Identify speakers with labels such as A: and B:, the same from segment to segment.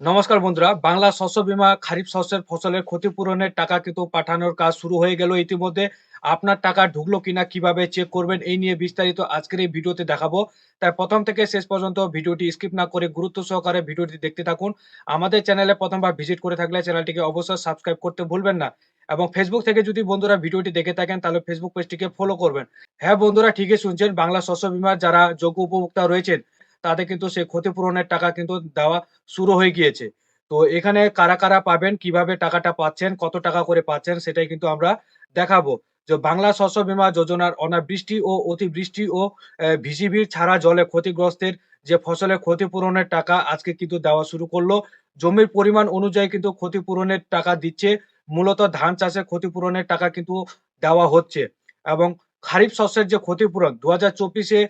A: নমস্কার বন্ধুরা, বাংলা শস্য বীমা খারিফ শস্যের ফসলের ক্ষতিপূরণের টাকা কিন্তু পাঠানোর কাজ শুরু হয়ে গেল ইতিমধ্যে। আপনার টাকা ঢুকলো কিনা, কীভাবে চেক করবেন এই নিয়ে বিস্তারিত আজকের এই ভিডিওতে দেখাবো। তাই প্রথম থেকে শেষ পর্যন্ত ভিডিওটি স্কিপ না করে গুরুত্ব সহকারে ভিডিওটি দেখতে থাকুন। আমাদের চ্যানেলে প্রথমবার ভিজিট করে থাকলে চ্যানেলটিকে অবশ্যই সাবস্ক্রাইব করতে ভুলবেন না এবং ফেসবুক থেকে যদি বন্ধুরা ভিডিওটি দেখে থাকেন, তাহলে ফেসবুক পেজটিকে ফলো করবেন। হ্যাঁ বন্ধুরা, ঠিকই শুনছেন, বাংলা শস্য বীমার যারা যোগ্য উপভোক্তা রয়েছেন তাদের কিন্তু সেই ক্ষতিপূরণের টাকা কিন্তু দেওয়া শুরু হয়ে গিয়েছে। তো এখানে কারা কারা পাবেন, কীভাবে টাকাটা পাচ্ছেন, কত টাকা করে পাচ্ছেন, সেটাই কিন্তু আমরা দেখাবো। যে বাংলা শস্য বীমা যোজনার অনাবৃষ্টি ও অতিবৃষ্টি ও ভিসিবির ছাড়া জলে ক্ষতিগ্রস্তের যে ফসলের ক্ষতিপূরণের টাকা আজকে কিন্তু দেওয়া শুরু করল। জমির পরিমাণ অনুযায়ী কিন্তু ক্ষতিপূরণের টাকা দিচ্ছে। মূলত ধান চাষের ক্ষতিপূরণের টাকা কিন্তু দেওয়া হচ্ছে। এবং খারিফ শস্যের যে ক্ষতিপূরণ দু হাজার চব্বিশে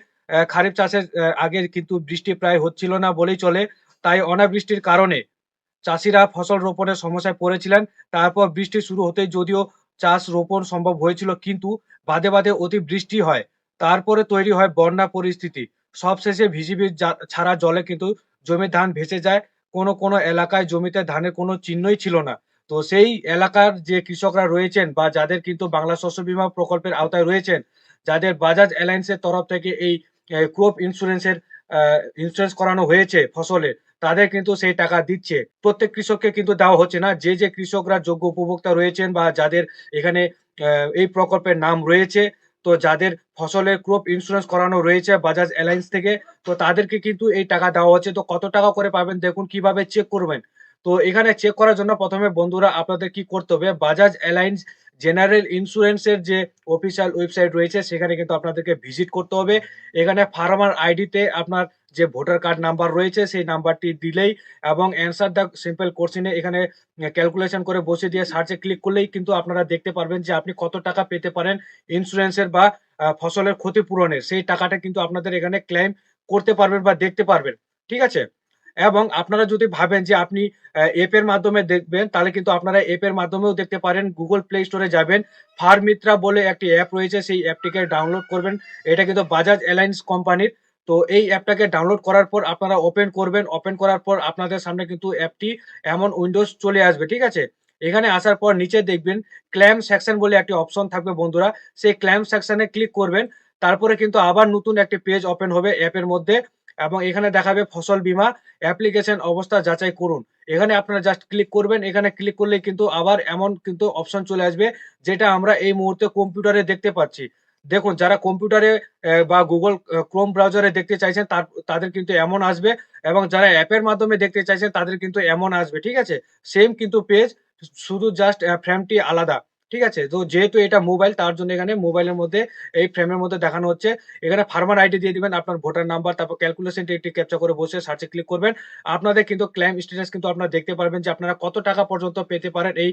A: খারিফ চাষের আগে কিন্তু বৃষ্টি প্রায় হচ্ছিল না বলেই চলে। তাই অনাবৃষ্টির কারণে চাষিরা ফসল রোপণের সমস্যায় পড়েছিলেন। তারপর বৃষ্টি শুরু হতেই যদিও চাষ রোপণ সম্ভব হয়েছিল, কিন্তু বাদে বাদে অতি বৃষ্টি হয়। তারপরে তৈরি হয় বন্যা পরিস্থিতি। সবশেষে ভিজিবি ছাড়া জলে কিন্তু জমির ধান ভেসে যায়। কোনো কোনো এলাকায় জমিতে ধানের কোনো চিহ্নই ছিল না। তো সেই এলাকার যে কৃষকরা রয়েছেন বা যাদের কিন্তু বাংলা শস্য বীমা প্রকল্পের আওতায় রয়েছেন, যাদের বাজাজ অ্যালায়েন্সের তরফ থেকে এই ক্রপ ইন্স্যুরেন্সের ইন্স্যুরেন্স করানো হয়েছে ফসলের তাদের কিন্তু সেই টাকা দিচ্ছে। প্রত্যেক কৃষককে কিন্তু দেওয়া হচ্ছে না। যে যে কৃষকরা যোগ্য উপভোক্তা রয়েছেন বা যাদের এখানে এই প্রকল্পের নাম রয়েছে, তো যাদের ফসলের ক্রপ ইন্স্যুরেন্স করানো রয়েছে বাজাজ অ্যালায়েন্স থেকে, তো তাদেরকে কিন্তু এই টাকা দেওয়া হচ্ছে। তো কত টাকা করে পাবেন? দেখুন কীভাবে চেক করবেন। তো এখানে চেক করার জন্য প্রথমে বন্ধুরা আপনাদের কি করতে হবে? বাজাজ অ্যালায়েন্স জেনারেল ইন্স্যুরেন্সের যে অফিসিয়াল ওয়েবসাইট রয়েছে, সেখানে কিন্তু আপনাদেরকে ভিজিট করতে হবে। এখানে ফার্মার আইডিতে আপনার যে ভোটার কার্ড নাম্বার রয়েছে, সেই নাম্বারটি দিলেই এবং অ্যান্সার দ্য সিম্পল কোশ্চিনে এখানে ক্যালকুলেশন করে বসে দিয়ে সার্চে ক্লিক করলেই কিন্তু আপনারা দেখতে পারবেন যে আপনি কত টাকা পেতে পারেন ইন্স্যুরেন্সের বা ফসলের ক্ষতিপূরণের। সেই টাকাটা কিন্তু আপনাদের এখানে ক্লেম করতে পারবেন বা দেখতে পারবেন। ঠিক আছে? এবং আপনারা যদি ভাবেন যে আপনি এপ এর মাধ্যমে দেখবেন, তাহলে কিন্তু আপনারা এপ এর মাধ্যমেও দেখতে পারেন। গুগল প্লে স্টোরে যাবেন। ফার্মিত্রা বলে একটি অ্যাপ রয়েছে, সেই অ্যাপটিকে ডাউনলোড করবেন। এটা কিন্তু বাজাজ অ্যালায়েন্স কোম্পানির। তো এই অ্যাপটাকে ডাউনলোড করার পর আপনারা ওপেন করবেন। ওপেন করার পর আপনাদের সামনে কিন্তু অ্যাপটি এমন উইন্ডোজ চলে আসবে, ঠিক আছে? এখানে আসার পর নিচে দেখবেন ক্ল্যাম সেকশন বলে একটি অপশন থাকবে বন্ধুরা। সেই ক্ল্যাম সেকশনে ক্লিক করবেন। তারপরে কিন্তু আবার নতুন একটি পেজ ওপেন হবে অ্যাপের মধ্যে। এবং এখানে দেখাবে ফসল বীমা অ্যাপ্লিকেশন অবস্থা যাচাই করুন। এখানে আপনারা জাস্ট ক্লিক করবেন, এখানে ক্লিক করলে কিন্তু আবার এমন কিন্তু অপশন চলে আসবে, যেটা আমরা এই মুহূর্তে কম্পিউটারে দেখতে পাচ্ছি। দেখুন, যারা কম্পিউটারে বা গুগল ক্রোম ব্রাউজারে দেখতে চাইছেন, তার, তাদের কিন্তু এমন আসবে এবং যারা অ্যাপের মাধ্যমে দেখতে চাইছেন, তাদের কিন্তু এমন আসবে, ঠিক আছে? সেম কিন্তু পেজ শুধু জাস্ট ফ্রেমটি আলাদা। ঠিক আছে? তো যেহেতু এটা মোবাইল তার জন্য এখানে মোবাইলের মধ্যে, এই ফ্রেমের মধ্যে দেখানো হচ্ছে। এখানে ফার্মার আইডি দিয়ে দিবেন, আপনার ভোটার নাম্বার তারপর ক্যালকুলেশনটি একটি ক্যাপচার করে বসে সার্চে ক্লিক করবেন। আপনাদের কিন্তু ক্লেম স্ট্যাটাস কিন্তু আপনারা দেখতে পারবেন যে আপনারা কত টাকা পর্যন্ত পেতে পারেন এই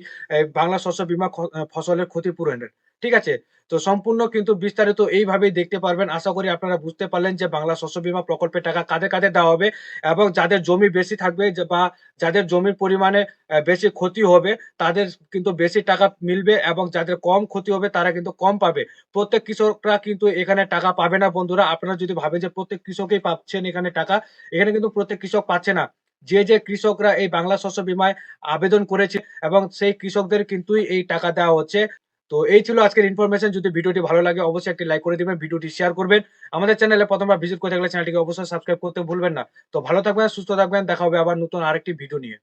A: বাংলা শস্য বীমা ফসলের ক্ষতিপূরণের। ঠিক আছে? তো সম্পূর্ণ কিন্তু বিস্তারিত এইভাবেই দেখতে পারবেন। আশা করি আপনারা বুঝতে পারলেন যে বাংলা শস্য বীমা প্রকল্পের টাকা কাদের কাদের দেওয়া হবে এবং যাদের জমি বেশি থাকবে বা যাদের জমির পরিমাণে বেশি ক্ষতি হবে, তাদের কিন্তু বেশি টাকা মিলবে এবং যাদের কম ক্ষতি হবে তারা কিন্তু কম পাবে। প্রত্যেক কৃষকরা কিন্তু এখানে টাকা পাবে না বন্ধুরা। আপনারা যদি ভাবেন যে প্রত্যেক কৃষকই পাচ্ছেন এখানে টাকা, এখানে কিন্তু প্রত্যেক কৃষক পাচ্ছে না। যে যে কৃষকরা এই বাংলা শস্য বিমায় আবেদন করেছে এবং সেই কৃষকদের কিন্তু এই টাকা দেওয়া হচ্ছে। তো এই ছিল আজকের ইনফরমেশন যদি ভিডিওটি ভালো লাগে, অবশ্যই একটি লাইক করে দিবেন, ভিডিওটি শেয়ার করবেন। আমাদের চ্যানেলে প্রথমবার ভিজিট করে থাকলে চ্যানেলটিকে অবশ্যই সাবস্ক্রাইব করতে ভুলবেন না। তো ভালো থাকবেন, সুস্থ থাকবেন, দেখা হবে আবার নতুন আরেকটি ভিডিও নিয়ে।